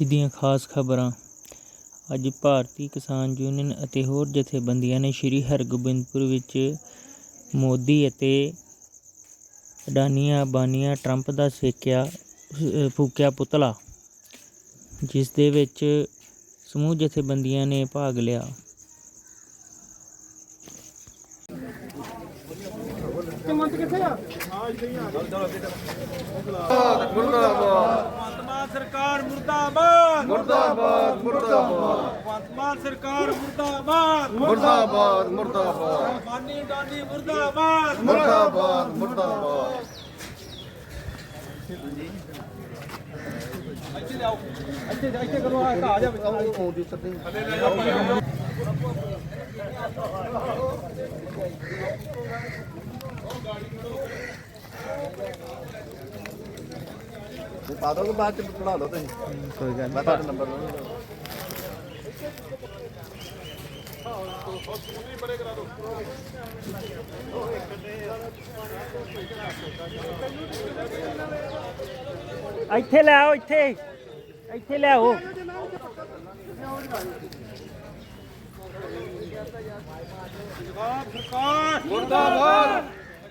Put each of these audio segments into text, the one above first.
ਅੱਜ ਦੀਆਂ ਖਾਸ ਖਬਰਾਂ। ਅੱਜ ਭਾਰਤੀ ਕਿਸਾਨ ਯੂਨੀਅਨ ਅਤੇ ਹੋਰ ਜਥੇਬੰਦੀਆਂ ਨੇ ਸ਼੍ਰੀ ਹਰਗੋਬਿੰਦਪੁਰ ਵਿੱਚ ਮੋਦੀ ਅਤੇ ਅਡਾਨੀਆਂ ਬਾਨੀਆਂ ਟਰੰਪ ਦਾ ਸੇਕਿਆ ਫੂਕਿਆ ਪੁਤਲਾ, ਜਿਸ ਦੇ ਵਿੱਚ ਸਮੂਹ ਜਥੇਬੰਦੀਆਂ ਨੇ ਭਾਗ ਲਿਆ। ਵਰਤਮਾਨ ਸਰਕਾਰ ਮੁਰਦਾਬਾਦ ਮੁਰਦਾਬਾਦ ਮੁਰਦਾਬਾਦ। ਵਰਤਮਾਨ ਸਰਕਾਰ ਮੁਰਦਾਬਾਦ ਮੁਰਦਾਬਾਦ ਮੁਰਦਾਬਾਦ ਬਾਨੀ ਡਾਨੀ ਮੁਰਦਾਬਾਦ ਮੁਰਦਾਬਾਦ ਮੁਰਦਾਬਾਦ ਇੱਥੇ ਲਿਆਓ ਇੱਥੇ ਇੱਥੇ ਕਰੋ ਆ ਜਾ ਆਉਂਦੀ ਸੱਤੇ ਪਾ ਦੋ ਬਾਅਦ ਚ ਪੜਾ ਲਓ ਤੁਸੀਂ। ਕੋਈ ਗੱਲ ਮੈਂ ਤੁਹਾਡਾ ਨੰਬਰ ਲੈ ਇੱਥੇ ਲੈ ਆਓ ਇੱਥੇ। ਇੱਥੇ ਲੈ ਆਓ। ਪੰਜਾਬ ਸਰਕਾਰ ਮੁਰਦਾਬਾਦ।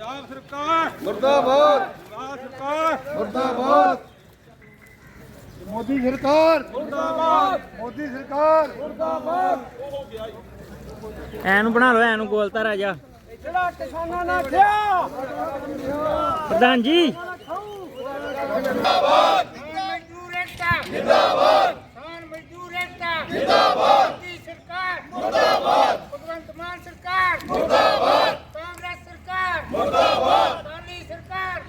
ਪੰਜਾਬ ਸਰਕਾਰ। ਮੁਰਦਾਬਾਦ। ਪੰਜਾਬ ਸਰਕਾਰ। ਮੁਰਦਾਬਾਦ। ਮੋਦੀ ਸਰਕਾਰ। ਮੁਰਦਾਬਾਦ। ਮੋਦੀ ਸਰਕਾਰ। ਐਨੂੰ ਬਣਾ ਲਓ ਐਨੂੰ ਗੋਲਤਾ ਰਾਜਾ। ਜਿਹੜਾ ਕਿਸਾਨਾਂ ਨਾਲ ਖਿਆ। ਪ੍ਰਧਾਨ ਜੀ। ਏਕਤਾ ਜਿੰਦਾਬਾਦ ਕਿਸਾਨ ਮਜ਼ਦੂਰ ਏਕਤਾ ਜਿੰਦਾਬਾਦ ਮੋਦੀ ਸਰਕਾਰ ਮੁਰਦਾਬਾਦ ਭਗਵੰਤ ਮਾਨ ਸਰਕਾਰ ਮੁਰਦਾਬਾਦ ਕਾਂਗਰਸ ਸਰਕਾਰ ਮੁਰਦਾਬਾਦ ਅਕਾਲੀ ਸਰਕਾਰ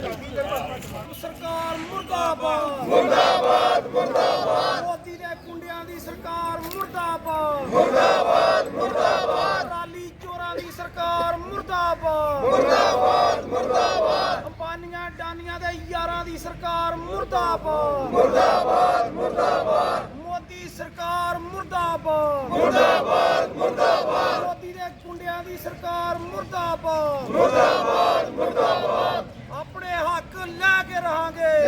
ਸਰਕਾਰ ਮੁਰਦਾਬਾਦ। ਮੁਰਦਾਬਾਦ ਮੁਰਦਾਬਾਦ। ਮੋਦੀ ਦੇ ਗੁੰਡਿਆਂ ਦੀ ਸਰਕਾਰ ਮੁਰਦਾਬਾਦ। ਮੁਰਦਾਬਾਦ ਮੁਰਦਾਬਾਦ। ਰਾਲੀ ਚੋਰਾਂ ਦੀ ਸਰਕਾਰ ਮੁਰਦਾਬਾਦ। ਮੁਰਦਾਬਾਦ ਮੁਰਦਾਬਾਦ। ਅੰਬਾਨੀਆਂ ਡਾਨੀਆਂ ਦੇ ਯਾਰਾਂ ਦੀ ਸਰਕਾਰ ਮੁਰਦਾਬਾਦ। ਮੁਰਦਾਬਾਦ ਮੁਰਦਾਬਾਦ। ਮੋਦੀ ਸਰਕਾਰ ਮੁਰਦਾਬਾਦ। ਮੁਰਦਾਬਾਦ ਮੁਰਦਾਬਾਦ। ਮੋਦੀ ਦੇ ਗੁੰਡਿਆਂ ਦੀ ਸਰਕਾਰ ਮੁਰਦਾਬਾਦ। ਕੇ ਰਹਾਂਗੇ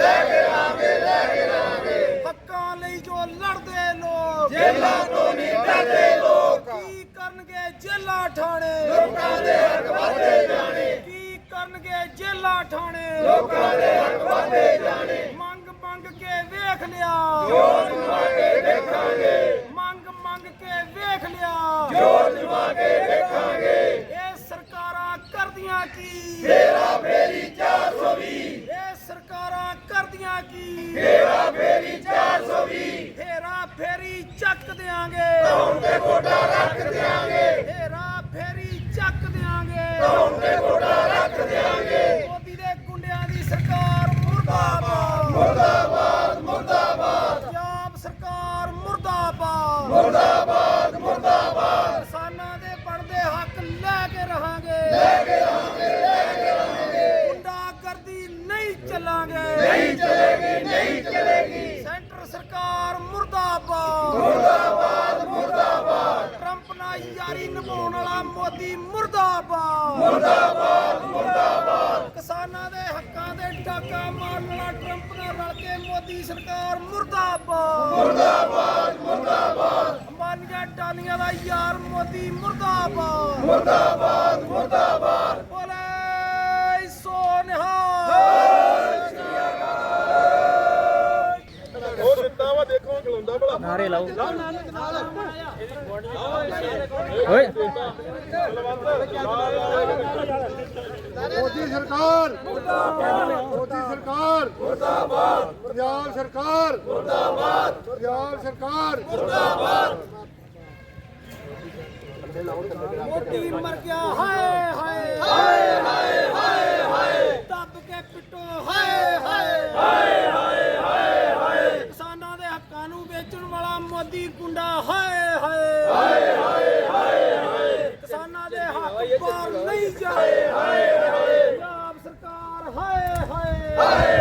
ਲੈ ਕੇ ਰਹਾਂਗੇ ਲੈ ਕੇ ਰਹਾਂਗੇ ਹੱਕਾਂ ਲਈ ਜੋ ਲੜਦੇ ਲੋਕ। ਜੇਲਾਂ ਤੋਂ ਨਹੀਂ ਡਰਦੇ ਲੋਕ। ਕੀ ਕਰਨਗੇ ਜੇਲਾਂ ਠਾਣੇ? ਲੋਕਾਂ ਦੇ ਹੱਕ ਵਾਦੇ ਜਾਣੇ। ਕੀ ਕਰਨਗੇ ਜੇਲਾਂ ਠਾਣੇ? ਲੋਕਾਂ ਦੇ ਹੱਕ ਵਾਦੇ ਜਾਣੇ। ਮੰਗ ਮੰਗ ਕੇ ਵੇਖ ਲਿਆ। ਜੋਰ ਜਮਾ ਕੇ ਵੇਖਾਂਗੇ ਮੰਗ ਮੰਗ ਕੇ ਵੇਖ ਲਿਆ। ਜੋਰ ਜਮਾ ਕੇ ਵੇਖਾਂਗੇ ਇਹ ਸਰਕਾਰਾਂ ਕਰਦੀਆਂ ਕੀ ਇਹ ਸਰਕਾਰਾਂ ਕਰਦੀਆਂ ਕੀ ਫੇਰਾ ਫੇਰੀ 420 ਫੇਰਾ ਫੇਰੀ ਚੱਕ ਦਿਆਂਗੇ ਧੌਣ ਤੇ ਗੋਡਾ ਰੱਖ ਦਿਆਂਗੇ ਫੇਰਾ ਫੇਰੀ ਚੱਕ ਦਿਆਂਗੇ ਧੌਣ ਤੇ ਗੋਡਾ ਰੱਖ ਦਿਆਂਗੇ ਮੋਦੀ ਦੇ ਗੁੰਡਿਆਂ ਦੀ ਸਰਕਾਰ ਮੁਰਦਾਬਾਦ ਮੁਰਦਾਬਾਦ ਮੁਰਦਾਬਾਦ ਪੰਜਾਬ ਸਰਕਾਰ ਮੁਰਦਾਬਾਦ ਮੁਰਦਾਬਾਦ ਮੁਰਦਾਬਾਦ ਕਿਸਾਨਾਂ ਦੇ ਬਣਦੇ ਹੱਕ ਲੈ ਕੇ ਰਹਾਂਗੇ ਲੈ ਕੇ ਗੁੰਡਾਗਰਦੀ ਨਹੀਂ ਚੱਲਾਂਗੇ ਨਹੀਂ ਚਲੇਗੀ ਨਹੀਂ ਚਲੇਗੀ ਸੈਂਟਰ ਸਰਕਾਰ ਮੁਰਦਾਬਾਦ ਮੁਰਦਾਬਾਦ ਮੁਰਦਾਬਾਦ ਟਰੰਪ ਨਾਲ ਯਾਰੀ ਨਿਭਾਉਣ ਵਾਲਾ ਮੋਦੀ ਮੁਰਦਾਬਾਦ ਮੁਰਦਾਬਾਦ ਮੁਰਦਾਬਾਦ ਕਿਸਾਨਾਂ ਦੇ ਹੱਕਾਂ ਦੇ ਡਾਕਾ ਮਾਰਨ ਵਾਲਾ ਟਰੰਪ ਨਾਲ ਰਲ ਕੇ ਮੋਦੀ ਸਰਕਾਰ ਮੁਰਦਾਬਾਦ। ਮੁਰਦਾਬਾਦ ਮੁਰਦਾਬਾਦ। ਅੰਬਾਨੀਆਂ ਡਾਨੀਆਂ ਦਾ ਯਾਰ ਮੋਦੀ ਮੁਰਦਾਬਾਦ। ਮੁਰਦਾਬਾਦ ਮੁਰਦਾਬਾਦ। ਬੋਲੇ ਸੋ ਨਿਹਾਲ ਉਹ ਦਿੱਤਾ ਵਾ ਦੇਖੋ ਚਲਾਉਂਦਾ ਭਲਾ। ਨਾਰੇ ਲਾਓ। ਓਏ। ਮੋਦੀ ਸਰਕਾਰ। ਮੁਰਦਾਬਾਦ ਮੋਦੀ ਸਰਕਾਰ। ਮੁਰਦਾਬਾਦ ਪੰਜਾਬ ਸਰਕਾਰ। ਮੁਰਦਾਬਾਦ ਪੰਜਾਬ ਸਰਕਾਰ। ਮੋਦੀ ਮਰ ਗਿਆ। ਹਾਏ ਹਾਏ। ਹਾਏ ਹਾਏ ਦੱਬ ਕੇ ਪਿੱਟੋ ਹਾਏ ਹਾਏ ਹਾਏ ਹਾਏ ਹਾਏ ਹਾਏ ਕਿਸਾਨਾਂ ਦੇ ਹੱਕਾਂ ਨੂੰ ਵੇਚਣ ਵਾਲਾ ਮੋਦੀ ਗੁੰਡਾ ਹਾਏ ਹਾਏ ਹਾਏ ਹਾਏ ਹਾਏ ਕਿਸਾਨਾਂ ਦੇ ਹੱਕ ਪਾਰ ਨਹੀਂ ਜਾਏ ਹਾਏ ਹਾਏ ਪੰਜਾਬ ਸਰਕਾਰ ਹਾਏ ਹਾਏ ਹਾਏ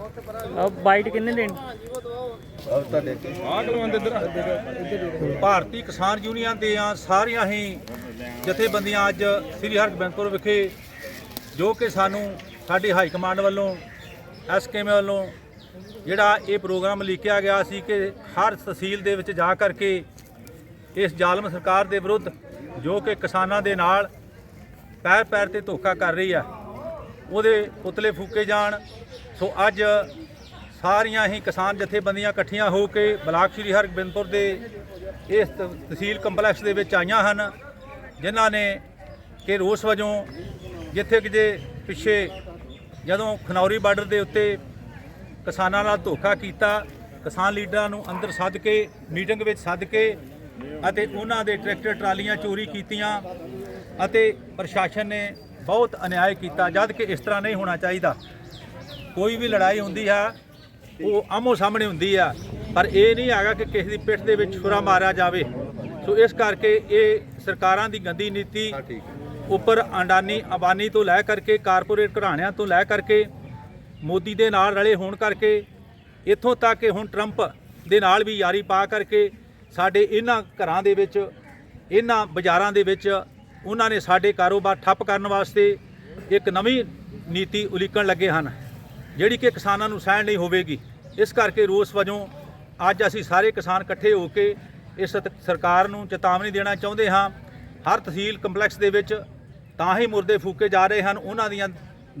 ਆ ਬਾਈਟ ਕਿੰਨੇ ਲੈਣੀ ਭਾਰਤੀ ਕਿਸਾਨ ਯੂਨੀਅਨ ਦੀਆਂ ਸਾਰੀਆਂ ਹੀ ਜਥੇਬੰਦੀਆਂ ਅੱਜ ਸ੍ਰੀ ਹਰਗੋਬਿੰਦਪੁਰ ਵਿਖੇ, ਜੋ ਕਿ ਸਾਨੂੰ ਸਾਡੀ ਹਾਈ ਕਮਾਂਡ ਵੱਲੋਂ ਐਸਕੇਐਮ ਵੱਲੋਂ ਜਿਹੜਾ ਇਹ ਪ੍ਰੋਗਰਾਮ ਲਿਖਿਆ ਗਿਆ ਸੀ ਕਿ ਹਰ ਤਹਿਸੀਲ ਦੇ ਵਿੱਚ ਜਾ ਕਰਕੇ ਇਸ ਜ਼ਾਲਮ ਸਰਕਾਰ ਦੇ ਵਿਰੁੱਧ ਜੋ ਕਿ ਕਿਸਾਨਾਂ ਦੇ ਨਾਲ ਪੈਰ ਪੈਰ ਤੇ ਧੋਖਾ ਕਰ ਰਹੀ ਹੈ ਉਹਦੇ ਪੁਤਲੇ ਫੂਕੇ ਜਾਣ। ਸੋ ਅੱਜ ਸਾਰੀਆਂ ਹੀ ਕਿਸਾਨ ਜਥੇਬੰਦੀਆਂ ਇਕੱਠੀਆਂ ਹੋ ਕੇ ਬਲਾਕ ਸ਼੍ਰੀ ਹਰਗੋਬਿੰਦਪੁਰ ਦੇ ਇਸ ਤਹਿਸੀਲ ਕੰਪਲੈਕਸ ਦੇ ਵਿੱਚ ਆਈਆਂ ਹਨ, ਜਿਨ੍ਹਾਂ ਨੇ ਕਿ ਰੋਸ ਵਜੋਂ ਜਿੱਥੇ ਕਿ ਜੇ ਪਿੱਛੇ ਜਦੋਂ ਖਨੌਰੀ ਬਾਰਡਰ ਦੇ ਉੱਤੇ ਕਿਸਾਨਾਂ ਨਾਲ ਧੋਖਾ ਕੀਤਾ, ਕਿਸਾਨ ਲੀਡਰਾਂ ਨੂੰ ਅੰਦਰ ਸੱਦ ਕੇ, ਮੀਟਿੰਗ ਵਿੱਚ ਸੱਦ ਕੇ ਅਤੇ ਉਹਨਾਂ ਦੇ ਟਰੈਕਟਰ ਟਰਾਲੀਆਂ ਚੋਰੀ ਕੀਤੀਆਂ ਅਤੇ ਪ੍ਰਸ਼ਾਸਨ ਨੇ ਬਹੁਤ ਅਨਿਆਏ ਕੀਤਾ ਜਦ ਕਿ ਇਸ ਤਰ੍ਹਾਂ ਨਹੀਂ ਹੋਣਾ ਚਾਹੀਦਾ। ਕੋਈ ਵੀ ਲੜਾਈ ਹੁੰਦੀ ਹੈ ਉਹ ਆਮੋ ਸਾਹਮਣੇ ਹੁੰਦੀ ਆ ਪਰ ਇਹ ਨਹੀਂ ਹੈਗਾ ਕਿ ਕਿਸੇ ਦੀ ਪਿੱਠ ਦੇ ਵਿੱਚ ਛੁਰਾ ਮਾਰਿਆ ਜਾਵੇ। ਸੋ ਇਸ ਕਰਕੇ ਇਹ ਸਰਕਾਰਾਂ ਦੀ ਗੰਦੀ ਨੀਤੀ ਉੱਪਰ ਅੰਡਾਨੀ ਅਬਾਨੀ ਤੋਂ ਲੈ ਕਰਕੇ ਕਾਰਪੋਰੇਟ ਘਰਾਣਿਆਂ ਤੋਂ ਲੈ ਕਰਕੇ ਮੋਦੀ ਦੇ ਨਾਲ ਰਲੇ ਹੋਣ ਕਰਕੇ ਇੱਥੋਂ ਤੱਕ ਕਿ ਹੁਣ ਟਰੰਪ ਦੇ ਨਾਲ ਵੀ ਯਾਰੀ ਪਾ ਕਰਕੇ ਸਾਡੇ ਇਹਨਾਂ ਘਰਾਂ ਦੇ ਵਿੱਚ ਇਹਨਾਂ ਬਾਜ਼ਾਰਾਂ ਦੇ ਵਿੱਚ ਉਹਨਾਂ ਨੇ ਸਾਡੇ ਕਾਰੋਬਾਰ ਠੱਪ ਕਰਨ ਵਾਸਤੇ ਇੱਕ ਨਵੀਂ ਨੀਤੀ ਉਲੀਕਣ ਲੱਗੇ ਹਨ, ਜਿਹੜੀ ਕਿ ਕਿਸਾਨਾਂ ਨੂੰ ਸਹਿਣ ਨਹੀਂ ਹੋਵੇਗੀ। ਇਸ ਕਰਕੇ ਰੋਸ ਵਜੋਂ ਅੱਜ ਅਸੀਂ ਸਾਰੇ ਕਿਸਾਨ ਇਕੱਠੇ ਹੋ ਕੇ ਇਸ ਸਰਕਾਰ ਨੂੰ ਚੇਤਾਵਨੀ ਦੇਣਾ ਚਾਹੁੰਦੇ ਹਾਂ। ਹਰ ਤਹਿਸੀਲ ਕੰਪਲੈਕਸ ਦੇ ਵਿੱਚ ਤਾਂ ਹੀ ਮੁਰਦੇ ਫੂਕੇ ਜਾ ਰਹੇ ਹਨ, ਉਹਨਾਂ ਦੀਆਂ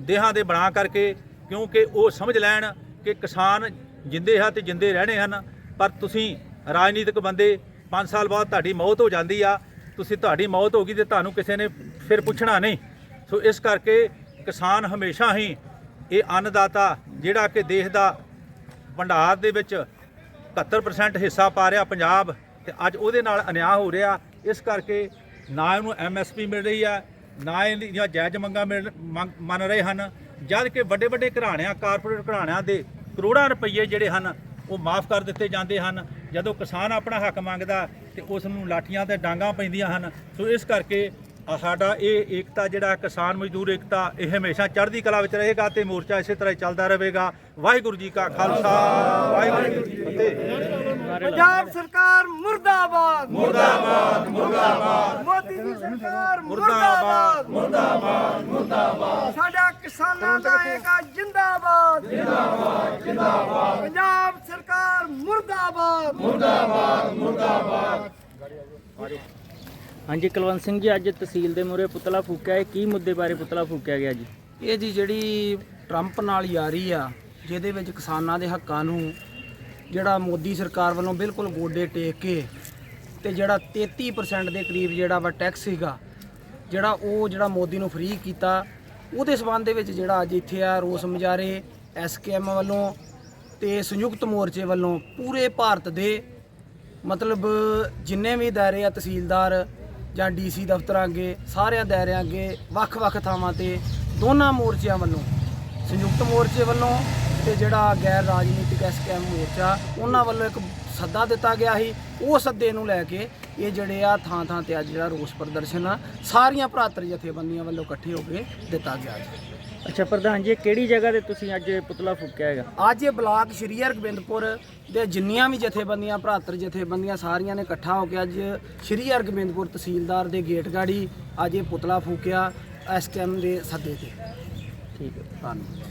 ਦੇਹਾਂ ਦੇ ਬਣਾ ਕਰਕੇ, ਕਿਉਂਕਿ ਉਹ ਸਮਝ ਲੈਣ ਕਿ ਕਿਸਾਨ ਜਿੰਦੇ ਹੈ ਤੇ ਜਿੰਦੇ ਰਹਿਣੇ ਹਨ। ਪਰ ਤੁਸੀਂ ਰਾਜਨੀਤਿਕ ਬੰਦੇ 5 ਸਾਲ ਬਾਅਦ ਤੁਹਾਡੀ ਮੌਤ ਹੋ ਜਾਂਦੀ ਆ ਤੁਸੀਂ ਤੁਹਾਡੀ ਮੌਤ ਹੋ ਗਈ ਤੇ ਤੁਹਾਨੂੰ ਕਿਸੇ ਨੇ ਫਿਰ ਪੁੱਛਣਾ ਨਹੀਂ। ਸੋ ਇਸ ਕਰਕੇ ਕਿਸਾਨ ਹਮੇਸ਼ਾ ਹੀ ਇਹ ਅੰਨਦਾਤਾ, ਜਿਹੜਾ ਕਿ ਦੇਸ਼ ਦਾ ਭੰਡਾਰ ਦੇ ਵਿੱਚ 71% ਹਿੱਸਾ ਪਾ ਰਿਹਾ ਪੰਜਾਬ ਤੇ ਅੱਜ ਉਹਦੇ ਨਾਲ ਅਨਿਆਂ ਹੋ ਰਿਹਾ। ਇਸ ਕਰਕੇ ਨਾ ਇਹਨੂੰ ਐਮਐਸਪੀ ਮਿਲ ਰਹੀ ਆ, ਨਾ ਇਹਦੀਆਂ ਜਾਇਜ਼ ਮੰਗਾਂ ਮਿਲ ਮੰਗ- ਮੰਨ ਰਹੇ ਹਨ। ਜਦ ਕਿ ਵੱਡੇ ਵੱਡੇ ਘਰਾਣਿਆਂ ਕਾਰਪੋਰੇਟ ਘਰਾਣਿਆਂ ਦੇ ਕਰੋੜਾਂ ਰੁਪਏ ਜਿਹੜੇ ਹਨ, ਉਹ ਮਾਫ ਕਰ ਦਿੱਤੇ ਜਾਂਦੇ ਹਨ। ਜਦੋਂ ਕਿਸਾਨ ਆਪਣਾ ਹੱਕ ਮੰਗਦਾ ਤੇ ਉਸ ਨੂੰ ਲਾਠੀਆਂ ਤੇ ਡਾਂਗਾਂ ਪੈਂਦੀਆਂ ਹਨ ਸੋ ਇਸ ਕਰਕੇ ਸਾਡਾ ਇਹ ਏਕਤਾ ਜਿਹੜਾ ਕਿਸਾਨ ਮਜ਼ਦੂਰ ਏਕਤਾ ਇਹ ਹਮੇਸ਼ਾ ਚੜ੍ਹਦੀ ਕਲਾ ਵਿੱਚ ਰਹੇਗਾ ਤੇ ਮੋਰਚਾ ਇਸੇ ਤਰ੍ਹਾਂ ਹੀ ਚੱਲਦਾ ਰਹੇਗਾ। ਵਾਹਿਗੁਰੂ ਜੀ ਕਾ ਖਾਲਸਾ ਵਾਹਿਗੁਰੂ ਜੀ ਕੀ ਫਤਿਹ। ਪੰਜਾਬ ਸਰਕਾਰ ਮੁਰਦਾਬਾਦ। ਮੁਰਦਾਬਾਦ ਮੁਰਦਾਬਾਦ। ਮੋਦੀ ਦੀ ਸਰਕਾਰ ਮੁਰਦਾਬਾਦ ਮੁਰਦਾਬਾਦ ਮੁਰਦਾਬਾਦ। ਸਾਡਾ ਕਿਸਾਨਾਂ ਦਾ ਏਕਾ ਜਿੰਦਾਬਾਦ। ਜਿੰਦਾਬਾਦ। ਜਿੰਦਾਬਾਦ ਪੰਜਾਬ ਸਰਕਾਰ ਮੁਰਦਾਬਾਦ। ਹਾਂਜੀ ਕੁਲਵੰਤ ਸਿੰਘ ਜੀ ਅੱਜ ਤਹਿਸੀਲ ਦੇ ਮੂਹਰੇ ਪੁਤਲਾ ਫੂਕਿਆ। ਹੈ ਕੀ ਮੁੱਦੇ ਬਾਰੇ ਪੁਤਲਾ ਫੂਕਿਆ ਗਿਆ ਜੀ? ਇਹ ਜੀ ਜਿਹੜੀ ਟਰੰਪ ਨਾਲ ਯਾਰੀ ਆ ਜਿਹਦੇ ਵਿੱਚ ਕਿਸਾਨਾਂ ਦੇ ਹੱਕਾਂ ਨੂੰ ਜਿਹੜਾ ਮੋਦੀ ਸਰਕਾਰ ਵੱਲੋਂ ਬਿਲਕੁਲ ਗੋਡੇ ਟੇਕ ਕੇ ਤੇ ਜਿਹੜਾ 33% ਦੇ ਕਰੀਬ ਜਿਹੜਾ ਵਾ ਟੈਕਸ ਸੀਗਾ ਜਿਹੜਾ ਉਹ ਜਿਹੜਾ ਮੋਦੀ ਨੂੰ ਫ੍ਰੀ ਕੀਤਾ ਉਹਦੇ ਸਬੰਧ ਦੇ ਵਿੱਚ ਜਿਹੜਾ ਅੱਜ ਇੱਥੇ ਆ ਰੋਸ ਮੁਜ਼ਾਹਰੇ ਐਸਕੇਐਮ ਵੱਲੋਂ ਤੇ ਸੰਯੁਕਤ ਮੋਰਚੇ ਵੱਲੋਂ ਪੂਰੇ ਭਾਰਤ ਦੇ ਮਤਲਬ ਜਿੰਨੇ ਵੀ ਦਾਇਰੇ ਆ ਤਹਿਸੀਲਦਾਰ ਜਾਂ ਡੀਸੀ ਦਫ਼ਤਰਾਂ ਅੱਗੇ, ਸਾਰਿਆਂ ਦਾਇਰਿਆਂ ਅੱਗੇ ਵੱਖ-ਵੱਖ ਥਾਵਾਂ ਤੇ ਦੋਨਾਂ ਮੋਰਚਿਆਂ ਵੱਲੋਂ ਸੰਯੁਕਤ ਮੋਰਚੇ ਵੱਲੋਂ ਤੇ ਜਿਹੜਾ ਗੈਰ ਰਾਜਨੀਤਿਕ ਐਸਕੇਐਮ ਮੋਰਚਾ ਉਹਨਾਂ ਵੱਲੋਂ ਇੱਕ ਸੱਦਾ ਦਿੱਤਾ ਗਿਆ ਸੀ। ਉਹ ਸੱਦੇ ਨੂੰ ਲੈ ਕੇ ਇਹ ਜਿਹੜੇ ਆ ਥਾਂ ਥਾਂ ਤੇ ਅੱਜ ਜਿਹੜਾ ਰੋਸ ਪ੍ਰਦਰਸ਼ਨ ਆ ਸਾਰੀਆਂ ਭਰਾਤਰ ਜਥੇਬੰਦੀਆਂ ਵੱਲੋਂ ਇਕੱਠੇ ਹੋ ਕੇ ਦਿੱਤਾ ਗਿਆ ਜੀ। ਅੱਛਾ ਪ੍ਰਧਾਨ ਜੀ ਕਿਹੜੀ ਜਗ੍ਹਾ ਤੇ ਤੁਸੀਂ ਅੱਜ ਇਹ ਪੁਤਲਾ ਫੂਕਿਆ ਹੈਗਾ? ਅੱਜ ਇਹ ਬਲਾਕ ਸ਼੍ਰੀ ਹਰਗੋਬਿੰਦਪੁਰ ਦੇ ਜਿੰਨੀਆਂ ਵੀ ਜਥੇਬੰਦੀਆਂ ਭਰਾਤਰ ਜਥੇਬੰਦੀਆਂ ਸਾਰੀਆਂ ਨੇ ਇਕੱਠਾ ਹੋ ਕੇ ਅੱਜ ਸ਼੍ਰੀ ਹਰਗੋਬਿੰਦਪੁਰ ਤਹਿਸੀਲਦਾਰ ਦੇ ਗੇਟ ਗਾੜੀ ਅੱਜ ਇਹ ਪੁਤਲਾ ਫੂਕਿਆ ਐਸਕੇਐਮ ਦੇ ਸੱਦੇ ਤੇ। ਠੀਕ ਹੈ। ਧੰਨਵਾਦ।